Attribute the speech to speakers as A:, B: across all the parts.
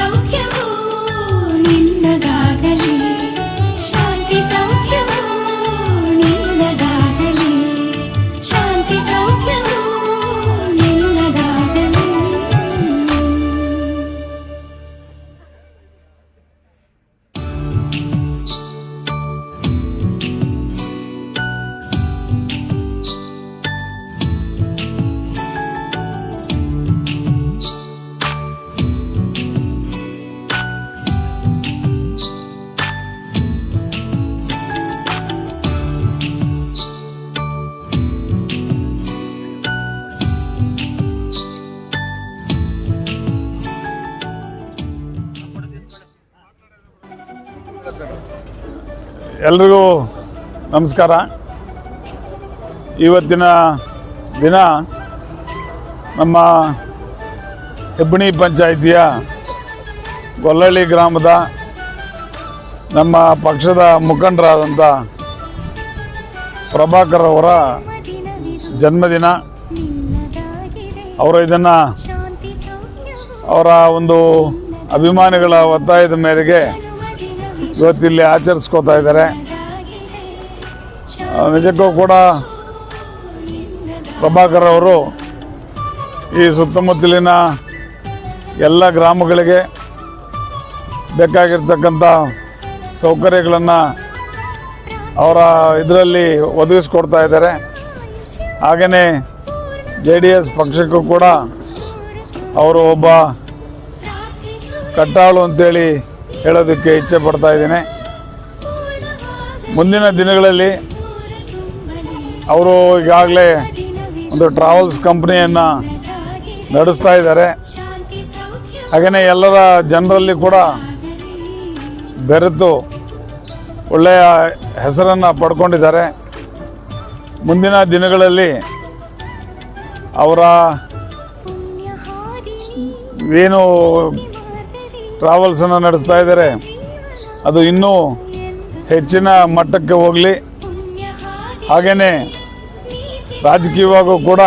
A: ಶಾಂತಿ ಸೌಖ್ಯವು
B: ಎಲ್ರಿಗೂ ನಮಸ್ಕಾರ. ಇವತ್ತಿನ ದಿನ ನಮ್ಮ ಹೆಬ್ಬಣಿ ಪಂಚಾಯಿತಿಯ ಗೊಲ್ಲಳ್ಳಿ ಗ್ರಾಮದ ನಮ್ಮ ಪಕ್ಷದ ಮುಖಂಡರಾದಂಥ ಪ್ರಭಾಕರ್ ಅವರ ಜನ್ಮದಿನ. ಅವರು ಇದನ್ನು ಅವರ ಒಂದು ಅಭಿಮಾನಿಗಳ ಒತ್ತಾಯದ ಮೇರೆಗೆ ಇವತ್ತಿಲ್ಲಿ ಆಚರಿಸ್ಕೋತಾ ಇದ್ದಾರೆ. ನಿಜಕ್ಕೂ ಕೂಡ ಪ್ರಭಾಕರ್ ಅವರು ಈ ಸುತ್ತಮುತ್ತಲಿನ ಎಲ್ಲ ಗ್ರಾಮಗಳಿಗೆ ಬೇಕಾಗಿರ್ತಕ್ಕಂಥ ಸೌಕರ್ಯಗಳನ್ನು ಅವರ ಇದರಲ್ಲಿ ಒದಗಿಸ್ಕೊಡ್ತಾ ಇದ್ದಾರೆ. ಹಾಗೆಯೇ ಜೆ ಡಿ ಎಸ್ ಪಕ್ಷಕ್ಕೂ ಕೂಡ ಅವರು ಒಬ್ಬ ಕಟ್ಟಾಳು ಅಂತೇಳಿ ಹೇಳೋದಕ್ಕೆ ಇಚ್ಛೆ ಪಡ್ತಾ ಇದ್ದೀನಿ. ಮುಂದಿನ ದಿನಗಳಲ್ಲಿ ಅವರು ಈಗಾಗಲೇ ಒಂದು ಟ್ರಾವೆಲ್ಸ್ ಕಂಪ್ನಿಯನ್ನು ನಡೆಸ್ತಾ ಇದ್ದಾರೆ. ಹಾಗೆಯೇ ಎಲ್ಲರ ಜನರಲ್ಲಿ ಕೂಡ ಬೆರೆತು ಒಳ್ಳೆಯ ಹೆಸರನ್ನು ಪಡ್ಕೊಂಡಿದ್ದಾರೆ. ಮುಂದಿನ ದಿನಗಳಲ್ಲಿ ಅವರ ಏನು ಟ್ರಾವೆಲ್ಸನ್ನು ನಡೆಸ್ತಾ ಇದ್ದಾರೆ. ಅದು ಇನ್ನೂ ಹೆಚ್ಚಿನ ಮಟ್ಟಕ್ಕೆ ಹೋಗಲಿ. ಹಾಗೆಯೇ ರಾಜಕೀಯವಾಗೂ ಕೂಡ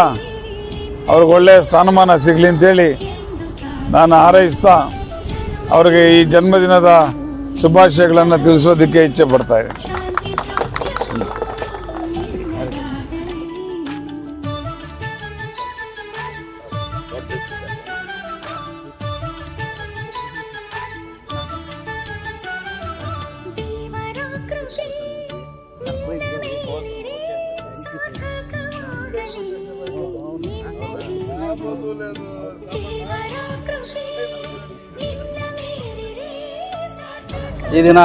B: ಅವ್ರಿಗೆ ಒಳ್ಳೆಯ ಸ್ಥಾನಮಾನ ಸಿಗಲಿ ಅಂತೇಳಿ ನಾನು ಹಾರೈಸ್ತಾ ಅವರಿಗೆ ಈ ಜನ್ಮದಿನದ ಶುಭಾಶಯಗಳನ್ನು ತಿಳಿಸೋದಕ್ಕೆ ಇಚ್ಛೆ ಪಡ್ತಾ
C: ಈ ದಿನ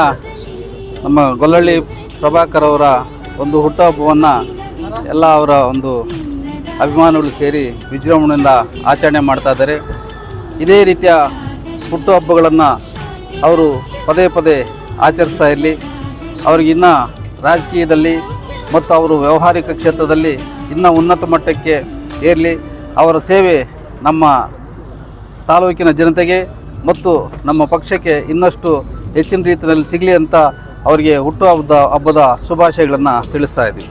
C: ನಮ್ಮ ಗೊಲ್ಲಳ್ಳಿ ಪ್ರಭಾಕರ್ ಅವರ ಒಂದು ಹುಟ್ಟುಹಬ್ಬವನ್ನು ಎಲ್ಲ ಅವರ ಒಂದು ಅಭಿಮಾನಿಗಳು ಸೇರಿ ವಿಜೃಂಭಣೆಯಿಂದ ಆಚರಣೆ ಮಾಡ್ತಾ ಇದ್ದಾರೆ. ಇದೇ ರೀತಿಯ ಹುಟ್ಟುಹಬ್ಬಗಳನ್ನು ಅವರು ಪದೇ ಪದೇ ಆಚರಿಸ್ತಾ ಇರಲಿ. ಅವ್ರಿಗಿನ್ನ ರಾಜಕೀಯದಲ್ಲಿ ಮತ್ತು ಅವರು ವ್ಯಾವಹಾರಿಕ ಕ್ಷೇತ್ರದಲ್ಲಿ ಇನ್ನೂ ಉನ್ನತ ಮಟ್ಟಕ್ಕೆ ಏರಲಿ. ಅವರ ಸೇವೆ ನಮ್ಮ ತಾಲೂಕಿನ ಜನತೆಗೆ ಮತ್ತು ನಮ್ಮ ಪಕ್ಷಕ್ಕೆ ಇನ್ನಷ್ಟು ಹೆಚ್ಚಿನ ರೀತಿಯಲ್ಲಿ ಸಿಗಲಿ ಅಂತ ಅವರಿಗೆ ಹುಟ್ಟುಹಬ್ಬದ ಹಬ್ಬದ ಶುಭಾಶಯಗಳನ್ನು ತಿಳಿಸ್ತಾ ಇದ್ದೀವಿ.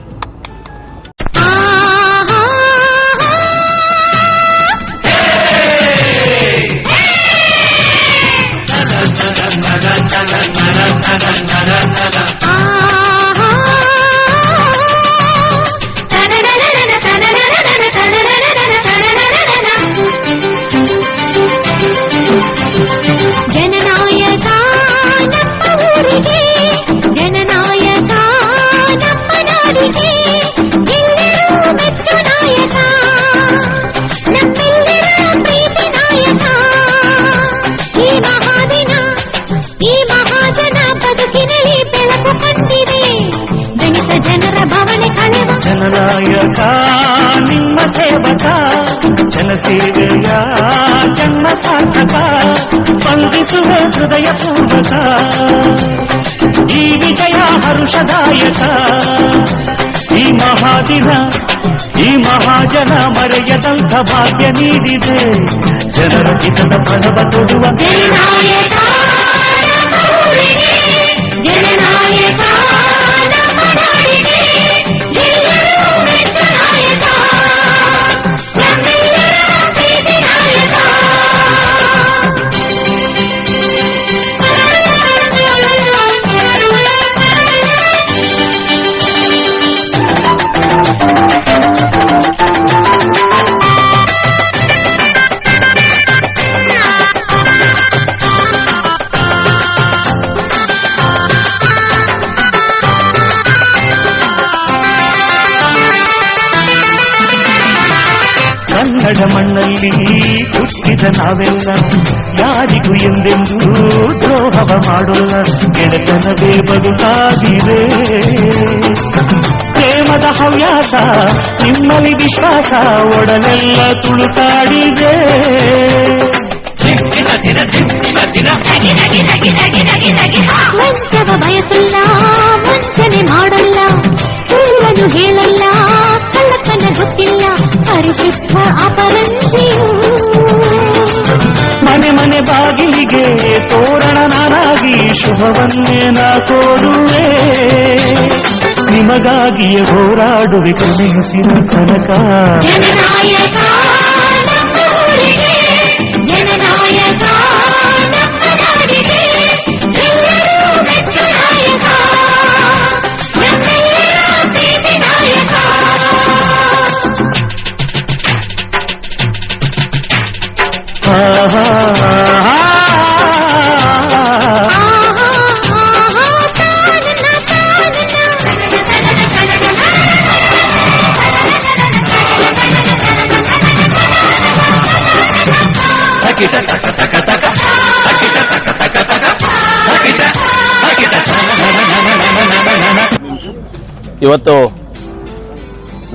D: ಜನಸೇವೆಯ ಜನ್ಮ ಸಾರ್ಥಕ ಸ್ಪಂದಿಸುವ ಹೃದಯ ಪೂರ್ವಕ ಈ ವಿಜಯ ಹರುಷದಾಯಕ ಈ ಮಹಾದಿನ ಈ ಮಹಾಜನ ಮರೆಯದಂಥ ಭಾಗ್ಯ ನೀಡಿದೆ ಜನರ ಹಿತದ ಫಲವ ಕೊಡುವ ಹುಟ್ಟಿದ ನಾವೆಲ್ಲ ಯಾರಿಗೂ ಎಂದೆಂದೂ ದ್ರೋಹವ ಮಾಡೋಲ್ಲ. ಗೆಳೆತನವೇ ಬದುಕಾಗಿದೆ ಪ್ರೇಮದ ಹವ್ಯಾಸ ನಿಮ್ಮಲ್ಲಿ ವಿಶ್ವಾಸ ಒಡನೆಲ್ಲ ತುಳುಕಾಡಿದೆ.
A: ಮಂಚವ ಬಯಸಲ್ಲ ವಂಚನೆ ಮಾಡಲ್ಲ. ಸುಳ್ಳನು ಹೇಳಲ್ಲ ಕಳ್ಳತನ ಗೊತ್ತಿಲ್ಲ. ಪರಿಶುದ್ಧ ಅಪರಂಜಿಯು
D: ಶುಭವನ್ನೇ ನಾ ಕೋರುವೆ ನಿಮಗಾಗಿಯೇ ಹೋರಾಡುವೆ ಕೊನೆಯುಸಿರ ತನಕ
E: ಇವತ್ತು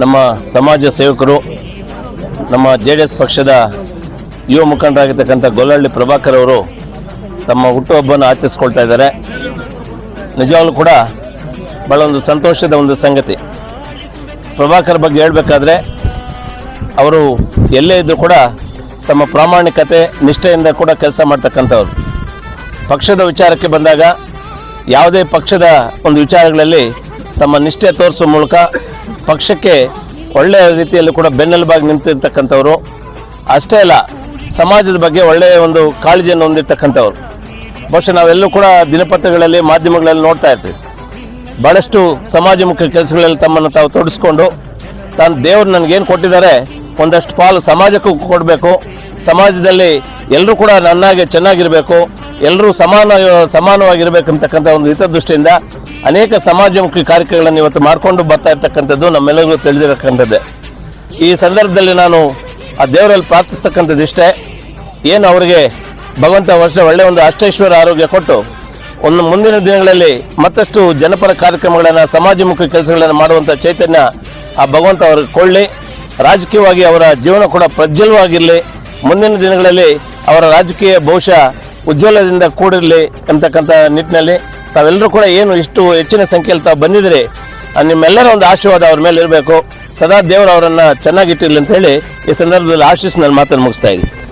E: ನಮ್ಮ ಸಮಾಜ ಸೇವಕರು, ನಮ್ಮ ಜೆ ಡಿ ಎಸ್ ಪಕ್ಷದ ಯುವ ಮುಖಂಡರಾಗಿರ್ತಕ್ಕಂಥ ಗೊಲ್ಲಹಳ್ಳಿ ಪ್ರಭಾಕರ್ ಅವರು ತಮ್ಮ ಹುಟ್ಟುಹಬ್ಬವನ್ನು ಆಚರಿಸ್ಕೊಳ್ತಾ ಇದ್ದಾರೆ. ನಿಜವಾಗ್ಲೂ ಕೂಡ ಭಾಳ ಒಂದು ಸಂತೋಷದ ಒಂದು ಸಂಗತಿ. ಪ್ರಭಾಕರ್ ಬಗ್ಗೆ ಹೇಳಬೇಕಾದ್ರೆ, ಅವರು ಎಲ್ಲೇ ಇದ್ದರೂ ಕೂಡ ತಮ್ಮ ಪ್ರಾಮಾಣಿಕತೆ, ನಿಷ್ಠೆಯಿಂದ ಕೂಡ ಕೆಲಸ ಮಾಡ್ತಕ್ಕಂಥವ್ರು. ಪಕ್ಷದ ವಿಚಾರಕ್ಕೆ ಬಂದಾಗ, ಯಾವುದೇ ಪಕ್ಷದ ಒಂದು ವಿಚಾರಗಳಲ್ಲಿ ತಮ್ಮ ನಿಷ್ಠೆ ತೋರಿಸುವ ಮೂಲಕ ಪಕ್ಷಕ್ಕೆ ಒಳ್ಳೆಯ ರೀತಿಯಲ್ಲಿ ಕೂಡ ಬೆನ್ನೆಲುಬಾಗಿ ನಿಂತಿರ್ತಕ್ಕಂಥವ್ರು. ಅಷ್ಟೇ ಅಲ್ಲ, ಸಮಾಜದ ಬಗ್ಗೆ ಒಳ್ಳೆಯ ಒಂದು ಕಾಳಜಿಯನ್ನು ಹೊಂದಿರತಕ್ಕಂಥವ್ರು. ಬಹುಶಃ ನಾವೆಲ್ಲೂ ಕೂಡ ದಿನಪತ್ರಿಕೆಗಳಲ್ಲಿ, ಮಾಧ್ಯಮಗಳಲ್ಲಿ ನೋಡ್ತಾ ಇರ್ತೀವಿ. ಭಾಳಷ್ಟು ಸಮಾಜಮುಖಿ ಕೆಲಸಗಳಲ್ಲಿ ತಮ್ಮನ್ನು ತಾವು ತೊಡಗಿಸ್ಕೊಂಡು, ತಾನು ದೇವರು ನನಗೇನು ಕೊಟ್ಟಿದ್ದಾರೆ, ಒಂದಷ್ಟು ಪಾಲು ಸಮಾಜಕ್ಕೂ ಕೊಡಬೇಕು. ಸಮಾಜದಲ್ಲಿ ಎಲ್ಲರೂ ಕೂಡ ನನ್ನಾಗೆ ಚೆನ್ನಾಗಿರಬೇಕು, ಎಲ್ಲರೂ ಸಮಾನ, ಸಮಾನವಾಗಿರಬೇಕಂತಕ್ಕಂಥ ಒಂದು ಹಿತದೃಷ್ಟಿಯಿಂದ ಅನೇಕ ಸಮಾಜಮುಖಿ ಕಾರ್ಯಕ್ರಮಗಳನ್ನು ಇವತ್ತು ಮಾಡಿಕೊಂಡು ಬರ್ತಾ ಇರ್ತಕ್ಕಂಥದ್ದು ನಮ್ಮೆಲ್ಲರಿಗೂ ತಿಳಿದಿರತಕ್ಕಂಥದ್ದೇ. ಈ ಸಂದರ್ಭದಲ್ಲಿ ನಾನು ಆ ದೇವರಲ್ಲಿ ಪ್ರಾರ್ಥಿಸ್ತಕ್ಕಂಥದ್ದು ಇಷ್ಟೇ. ಏನು ಅವರಿಗೆ ಭಗವಂತ ವರ್ಷ ಒಳ್ಳೆಯ ಒಂದು ಅಷ್ಟೇಶ್ವರ ಆರೋಗ್ಯ ಕೊಟ್ಟು ಒಂದು ಮುಂದಿನ ದಿನಗಳಲ್ಲಿ ಮತ್ತಷ್ಟು ಜನಪರ ಕಾರ್ಯಕ್ರಮಗಳನ್ನು, ಸಮಾಜಮುಖಿ ಕೆಲಸಗಳನ್ನು ಮಾಡುವಂಥ ಚೈತನ್ಯ ಆ ಭಗವಂತ ಅವ್ರಿಗೆ ಕೊಳ್ಳಿ ರಾಜಕೀಯವಾಗಿ ಅವರ ಜೀವನ ಕೂಡ ಪ್ರಜ್ವಲವಾಗಿರಲಿ. ಮುಂದಿನ ದಿನಗಳಲ್ಲಿ ಅವರ ರಾಜಕೀಯ ಬಹುಶಃ ಉಜ್ವಲದಿಂದ ಕೂಡಿರಲಿ ಅಂತಕ್ಕಂಥ ನಿಟ್ಟಿನಲ್ಲಿ ತಾವೆಲ್ಲರೂ ಕೂಡ ಏನು ಇಷ್ಟು ಹೆಚ್ಚಿನ ಸಂಖ್ಯೆಯಲ್ಲಿ ತಾವು ಬಂದಿದ್ದೀರಿ, ಆ, ನಿಮ್ಮೆಲ್ಲರ ಒಂದು ಆಶೀರ್ವಾದ ಅವ್ರ ಮೇಲೆ ಇರಬೇಕು. ಸದಾ ದೇವರು ಅವರನ್ನು ಚೆನ್ನಾಗಿಟ್ಟಿರಲಿ ಅಂತ ಹೇಳಿ ಈ ಸಂದರ್ಭದಲ್ಲಿ ಆಶೀಸ್ ನಾನು ಮಾತನ್ನು ಮುಗಿಸ್ತಾ ಇದ್ದೀನಿ.